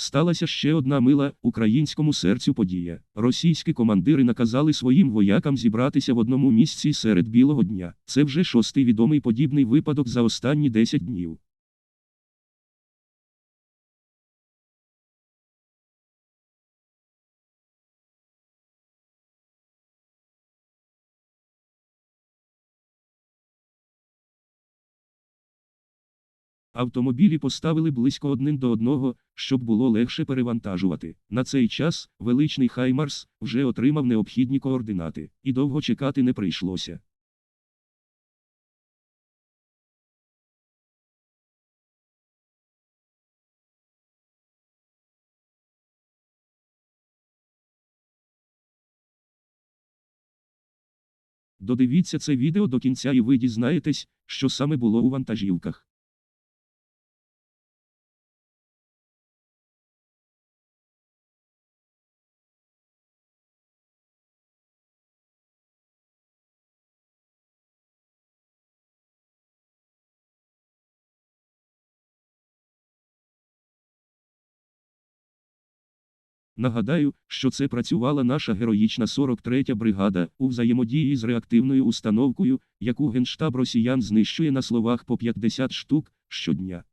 Сталася ще одна мила українському серцю подія. Російські командири наказали своїм воякам зібратися в одному місці серед білого дня. Це вже шостий відомий подібний випадок за останні 10 днів. Автомобілі поставили близько один до одного, щоб було легше перевантажувати. На цей час величний Хаймарс вже отримав необхідні координати, і довго чекати не прийшлося. Додивіться це відео до кінця і ви дізнаєтесь, що саме було у вантажівках. Нагадаю, що це працювала наша героїчна 43-я бригада у взаємодії з реактивною установкою, яку Генштаб росіян знищує на словах по 50 штук щодня.